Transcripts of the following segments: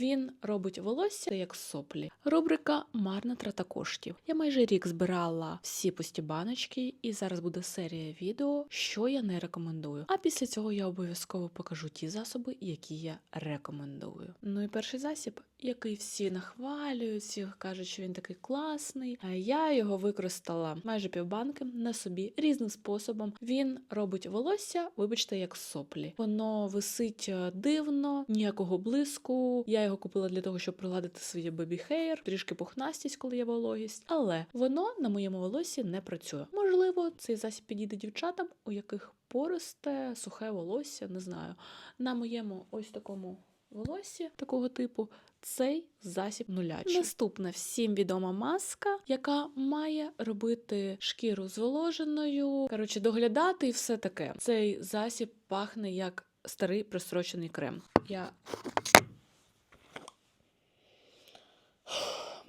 Він робить волосся як соплі. Рубрика Марна трата коштів. Я майже рік збирала всі пусті баночки, і зараз буде серія відео, що я не рекомендую. А після цього я обов'язково покажу ті засоби, які я рекомендую. Ну і перший засіб, який всі нахвалюють, всі кажуть, що він такий класний. А я його використала майже півбанки на собі різним способом. Він робить волосся, вибачте, як соплі. Воно висить е, дивно, ніякого блиску. Я його купила для того, щоб приладити своє бебі-хейр, трішки пухнастість, коли є вологість. Але воно на моєму волосі не працює. Можливо, цей засіб підійде дівчатам, у яких пористе, сухе волосся, не знаю. На моєму ось такому волоссі такого типу. Цей засіб нулячий. Наступна всім відома маска, яка має робити шкіру зволоженою, коротше, доглядати і все таке. Цей засіб пахне як старий прострочений крем. Я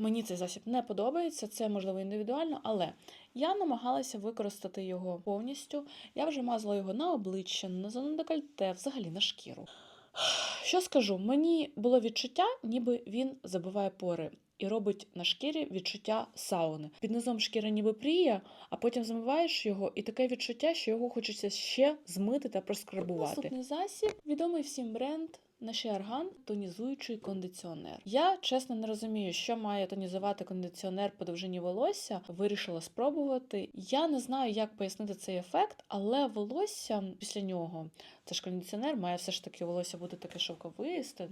Мені цей засіб не подобається, це можливо індивідуально, але я намагалася використати його повністю. Я вже мазала його на обличчя, на зону декольте, взагалі на шкіру. Що скажу, мені було відчуття, ніби він забиває пори і робить на шкірі відчуття сауни. Під низом шкіра ніби пріє, а потім змиваєш його, і таке відчуття, що його хочеться ще змити та проскрабувати. Наступний засіб відомий всім бренд. Наші арган тонізуючий кондиціонер. Я чесно не розумію, що має тонізувати кондиціонер по довжині волосся. Вирішила спробувати. Я не знаю, як пояснити цей ефект, але волосся після нього, це ж кондиціонер, має все ж таки волосся бути таке шовковисте,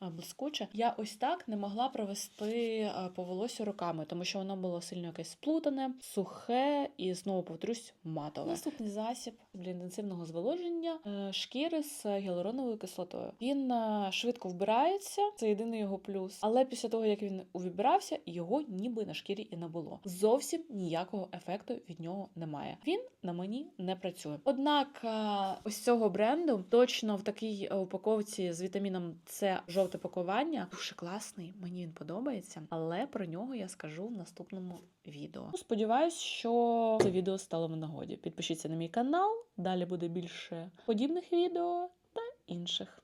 блискуче. Я ось так не могла провести по волосю руками, тому що воно було сильно якесь сплутане, сухе і знову повторюсь, матове. Наступний засіб для інтенсивного зволоження е, шкіри з гіалуроновою кислотою. Він е, швидко вбирається, це єдиний його плюс. Але після того, як він увібрався, його ніби на шкірі і не було. Зовсім ніякого ефекту від нього немає. Він на мені не працює. Однак е, ось цього бренду точно в такій е, упаковці з вітаміном С жовте пакування. Дуже класний, мені він подобається, але про нього я скажу в наступному відео. Ну, Сподіваюсь, що це відео стало в нагоді. Підпишіться на мій канал, далі буде більше подібних відео та інших.